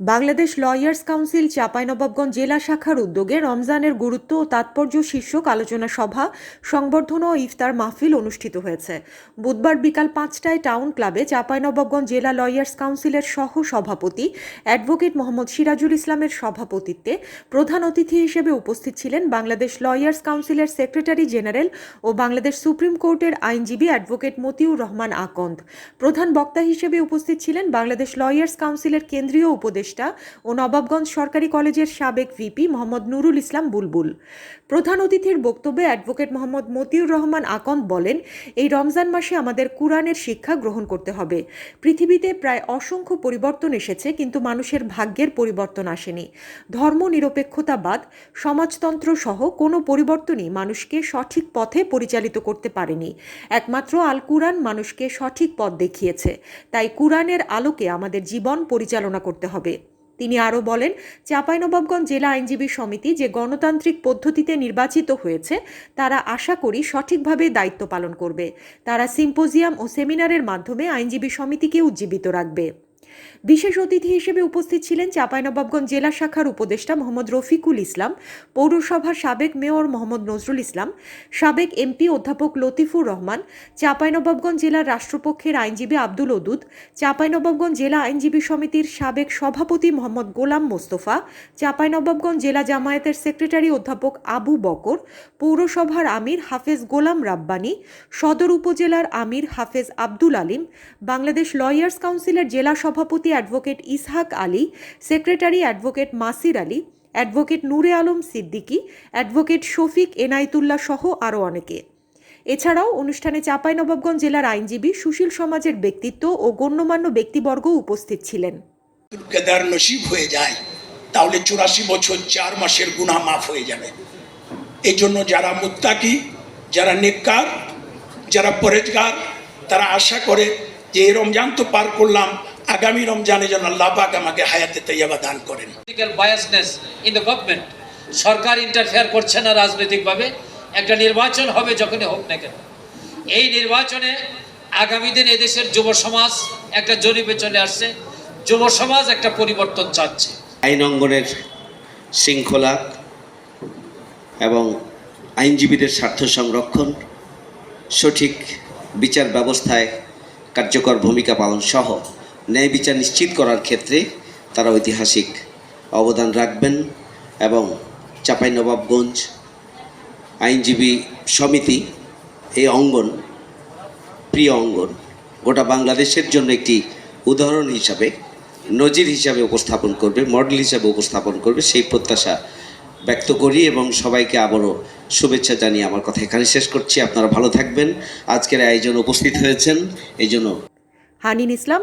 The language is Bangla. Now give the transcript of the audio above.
বাংলাদেশ লয়ার্স কাউন্সিল চাঁপাইনবাবগঞ্জ জেলা শাখার উদ্যোগে রমজানের গুরুত্ব ও তাৎপর্য শীর্ষক আলোচনা সভা, সংবর্ধনা ও ইফতার মাহফিল অনুষ্ঠিত হয়েছে। বুধবার বিকাল পাঁচটায় টাউন ক্লাবে চাঁপাইনবাবগঞ্জ জেলা লয়ার্স কাউন্সিলের সহ সভাপতি অ্যাডভোকেট মোহাম্মদ সিরাজুল ইসলামের সভাপতিত্বে প্রধান অতিথি হিসেবে উপস্থিত ছিলেন বাংলাদেশ লয়ার্স কাউন্সিলের সেক্রেটারি জেনারেল ও বাংলাদেশ সুপ্রিম কোর্টের আইনজীবী অ্যাডভোকেট মতিউর রহমান আকন্দ। প্রধান বক্তা হিসেবে উপস্থিত ছিলেন বাংলাদেশ লয়ার্স কাউন্সিলের কেন্দ্রীয় উপদেষ্টা ও নবাবগঞ্জ সরকারি কলেজের সাবেক ভিপি মোহাম্মদ নুরুল ইসলাম বুলবুল। প্রধান অতিথির বক্তব্যে অ্যাডভোকেট মোহাম্মদ মতিউর রহমান আকন্দ বলেন, এই রমজান মাসে আমাদের কোরআনের শিক্ষা গ্রহণ করতে হবে। পৃথিবীতে প্রায় অসংখ্য পরিবর্তন এসেছে, কিন্তু মানুষের ভাগ্যের পরিবর্তন আসেনি। ধর্ম নিরপেক্ষতাবাদ সমাজতন্ত্র সহ কোনো পরিবর্তনই মানুষকে সঠিক পথে পরিচালিত করতে পারেনি। একমাত্র আল কুরআন মানুষকে সঠিক পথ দেখিয়েছে। তাই কুরআনের আলোকে আমাদের জীবন পরিচালনা করতে হবে। তিনি আরও বলেন, চাঁপাইনবাবগঞ্জ জেলা আইনজীবী সমিতি যে গণতান্ত্রিক পদ্ধতিতে নির্বাচিত হয়েছে, তারা আশা করি সঠিকভাবে দায়িত্ব পালন করবে। তারা সিম্পোজিয়াম ও সেমিনারের মাধ্যমে আইনজীবী সমিতিকে উজ্জীবিত রাখবে। বিশেষ অতিথি হিসেবে উপস্থিত ছিলেন চাঁপাইনবাবগঞ্জ জেলা শাখার উপদেষ্টা মোহাম্মদ রফিকুল ইসলাম, পৌরসভার সাবেক মেয়র মোহাম্মদ নজরুল ইসলাম, সাবেক এমপি অধ্যাপক লতিফুর রহমান, চাঁপাইনবাবগঞ্জ জেলার রাষ্ট্রপক্ষের আইনজীবী আব্দুল ওদুদ, চাঁপাইনবাবগঞ্জ জেলা আইনজীবী সমিতির সাবেক সভাপতি মোহাম্মদ গোলাম মোস্তফা, চাঁপাইনবাবগঞ্জ জেলা জামায়াতের সেক্রেটারি অধ্যাপক আবু বকর, পৌরসভার আমির হাফেজ গোলাম রাব্বানি, সদর উপজেলার আমির হাফেজ আব্দুল আলিম, বাংলাদেশ লয়ার্স কাউন্সিলের জেলা সভাপতি advocate Ishaq Ali, secretary advocate Masir Ali, advocate Nure Alam Siddiqui, advocate Shafiq Enayetullah সহ আরও অনেকে। এছাড়াও অনুষ্ঠানে চাঁপাইনবাবগঞ্জ জেলার আইনজীবী সুশীল সমাজের ব্যক্তিত্ব ও গণ্যমান্য ব্যক্তিবর্গ উপস্থিত ছিলেন। হয়ে যায়, তাহলে চুরাশি বছর চার মাসের গুণা মাফ হয়ে যাবে। এই জন্য যারা মুত্তাকি, যারা নেককার, যারা পরেজগার, তারা আশা করে যে রমজান তো পার করলাম আগামী রমজানে যেন আল্লাহ পাক আমাকে হায়াতে তৈয়াবা দান করেন। Political biasness in the government Sarkar interfere করছে না রাজনৈতিকভাবে একটা নির্বাচন হবে যখনই হোক না কেন। এই নির্বাচনে আগামী দিন এদেশের যুব সমাজ একটা জরিপে চলে আসছে যুব সমাজ একটা পরিবর্তন চাচ্ছে। আইন অঙ্গনের শৃঙ্খলা এবং আইনজীবীদের স্বার্থ সংরক্ষণ সঠিক বিচার ব্যবস্থায় কার্যকর ভূমিকা পালন সহ ন্যায় বিচার নিশ্চিত করার ক্ষেত্রে তারা ঐতিহাসিক অবদান রাখবেন এবং চাঁপাইনবাবগঞ্জ আইনজীবী সমিতি এই অঙ্গন, প্রিয় অঙ্গন, গোটা বাংলাদেশের জন্য একটি উদাহরণ হিসাবে, নজির হিসাবে উপস্থাপন করবে, মডেল হিসাবে উপস্থাপন করবে, সেই প্রত্যাশা ব্যক্ত করি এবং সবাইকে আবারও শুভেচ্ছা জানিয়ে আমার কথা এখানে শেষ করছি। আপনারা ভালো থাকবেন। আজকের আয়োজন উপস্থিত হয়েছেন। এই জন্য Hanin Islam